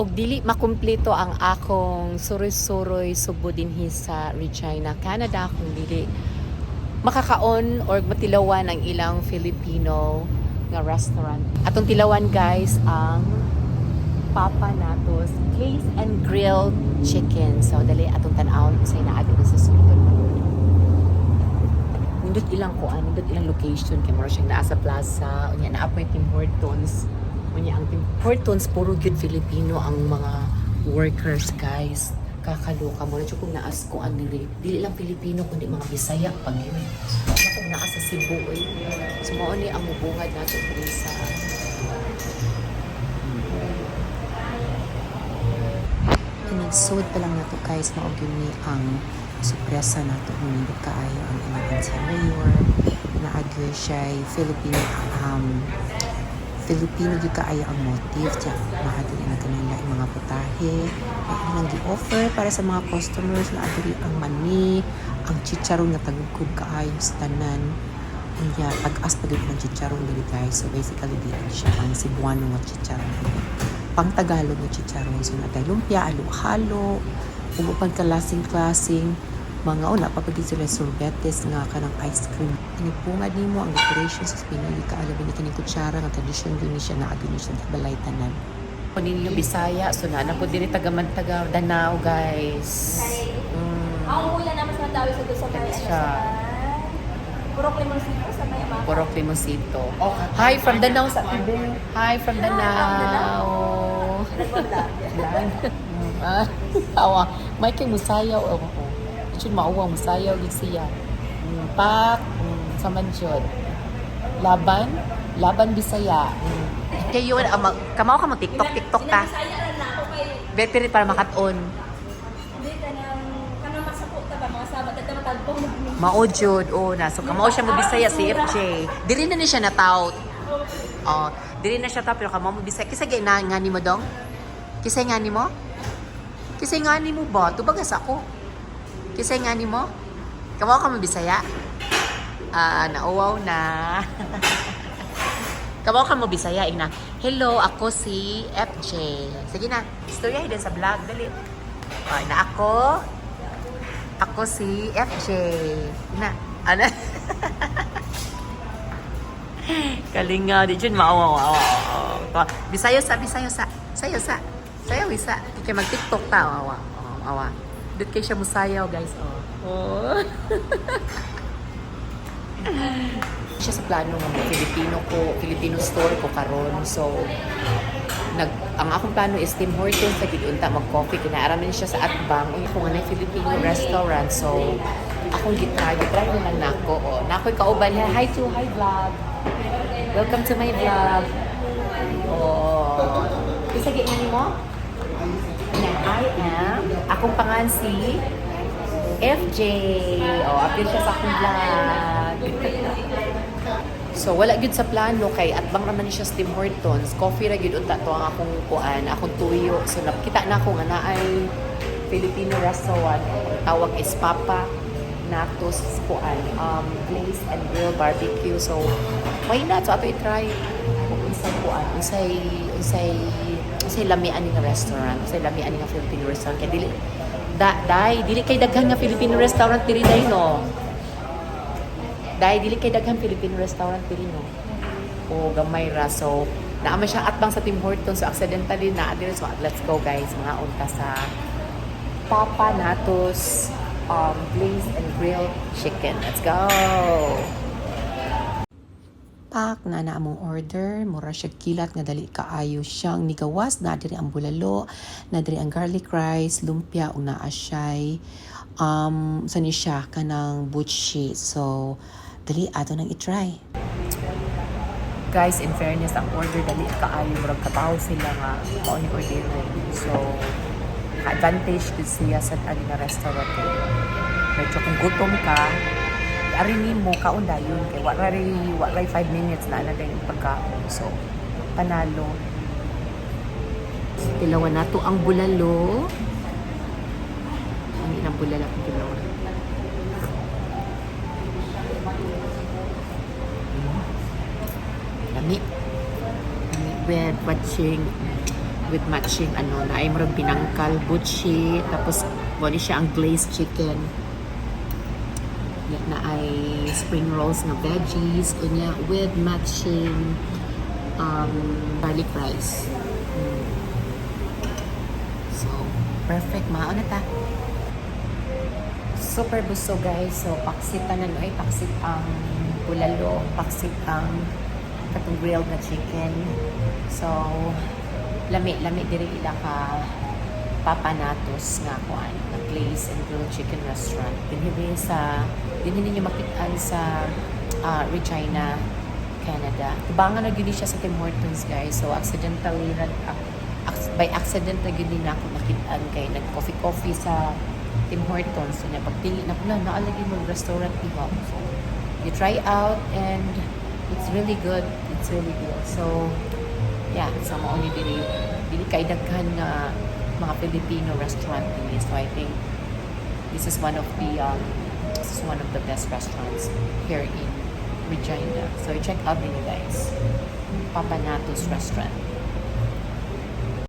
og dili makumpleto ang akong suroy-suroy subo dinhi sa Regina, Canada kung dili makakaon or matilawan ang ilang Filipino nga restaurant. Atong tilawan guys ang Papa Natos Place and Grilled Chicken. So dali atong tan-awon say naa sa sulod. Nindot ilang kuan, nindot ilang location kay mura siyang naa sa plaza, unya naa pa yung Tim Hortons. Unya ang Tim Hortons puro gyud Filipino ang mga workers guys. Kakaloka mo na siya kung naas ko ang dili. Dili lang Filipino kundi mga Bisaya pag yun. Ako naa sa Cebu eh. So mao ni ang mubungad nato diri sa Inagsud pa lang nato guys na og ni ang sorpresa nato kung hindi kaayo ang ilang interior na agyo siya Filipino um, Filipino di kaayo ang motive tiya maadili na kanila ang mga putahe na ilang gi-offer para sa mga customers na adili ang mani ang chicharon nga tagugkod kaayo sa tanan Unya, pag-as pa ng chicharon dili guys. So basically, di siya ang Cebuano nga chicharon pang Tagalog na chicharon. So, natay lumpia, alo-halo, umupan ka lasing-klasing, mga una, papagin sila sorbetes nga kanang ice cream. Inipungad ni mo ang decorations sa pinili ka alabi ni kining kutsara nga tradisyon din siya na agin siya balay tanan. Ninyo Bisaya, so na po diri tagaman taga Danao guys. Mm. Ang ulan naman sa tawag sa doon sa may ano sa Purok Limoncito sa may. Porok Limosito. Hi from Danao sa Tibet. Hi from Danao. Yan. Ah, Awa, may kay musayaw oh. oh. Chun mauwa musayaw gid siya. Mm, Pak, mm, sa mansyod. Laban, laban Bisaya. Mm. Kay yun, ah, mag, kamaw ka mag TikTok, TikTok ka. Sinabisaya rin na ako kay Better para makat-on. hindi ka nang kanang masapot ka ba mga sabat at matagpong Maujud, oh, na. So, kamao siya mo Bisaya si FJ. Dili na ni siya nataut. Oh, dili na siya ta pero kamao mo Bisaya. Kisa gay na nga ni mo dong? Kisa nga ni mo? Kisa nga ni mo ba? Tubagas ako. Kisa nga ni mo? Kamao ka mo Bisaya? Ah, nauwaw na. Kamao ka mo Bisaya, ina. Hello, ako si FJ. Sige na, istorya din sa vlog, dali. Oh, na ako, ako si FJ. Na, ano? Kalinga, di dyan maawa. Bisayo sa, bisayo sa. Sayo sa. Sayo isa. Kaya mag-tiktok ta, awa. Oh, awa. Dito kayo siya musayaw, guys. Oh. oh. siya sa plano ng Filipino ko, Filipino store ko karon. So, nag ang akong plano is Tim Hortons sa gidunta mag-coffee kinaaraman siya sa Atbang uy ko nga na Filipino restaurant so akong gitry gitry na lang nako o nakoy kauban hi to hi vlog welcome to my vlog oh isa gid ni mo na I am akong pangan si FJ oh appear siya sa akong vlog So wala gyud sa plano kay atbang naman siya sa Tim Hortons. Coffee ra gyud unta to ang akong kuan, akong tuyo. So nakita na ako nga naay Filipino restaurant. Tawag is Papa Natos kuan, um, place and grill barbecue. So why not? So ato i-try kung unsay kuan, unsay unsay unsay lamian nga restaurant, unsay lamian nga Filipino restaurant. Kay dili da, dai, dili kay daghan nga Filipino restaurant diri dai no. Dahil dili kay daghang Filipino restaurant diri no. O gamay ra so naama siya atbang sa Tim Hortons so accidentally na diri so let's go guys mga unta sa Papa Natos um, glazed and grilled chicken. Let's go! Pak na na among order, mura siya kilat nga dali kaayo siyang nigawas na diri ang bulalo, na diri ang garlic rice, lumpia ug naa siya'y um sa ni siya kanang butchi. So dali ato nang i-try. Guys, in fairness, ang order dali kaayo murag kabaw sila nga mao ni order So advantage gud siya sa ali na restaurant. Medyo kung gutom ka, arinin mo kaon dayon kay wa ray wa ray 5 minutes na na yung pagkaon. So panalo. Tilawan nato ang bulalo. Ang inang bulalo ang tilawan. Lami. Lami with watching with matching ano na ay murag binangkal butchi tapos wali siya ang glazed chicken na, na ay spring rolls na veggies unya with matching um, garlic rice. Mm. so perfect mao na ta? Super gusto guys. So paksit tanan ay paksit ang bulalo paksit ang katong grilled na chicken. So lami lami diri ila ka papanatos nga kuan na place and grilled chicken restaurant. Dinhi sa dinhi ninyo makitaan sa ah, Regina Canada. Tubangan na gyud siya sa Tim Hortons guys. So accidentally nag by accident na gyud din ako nakitaan kay nag coffee coffee sa Tim Hortons. So niya pagtingin na pula naalagi mo restaurant iba so you try out and it's really good. It's really good. So yeah so mo ni dili dili kay daghan nga mga Filipino restaurant din so I think this is one of the um, this is one of the best restaurants here in Regina. So check out din guys. Papanatos restaurant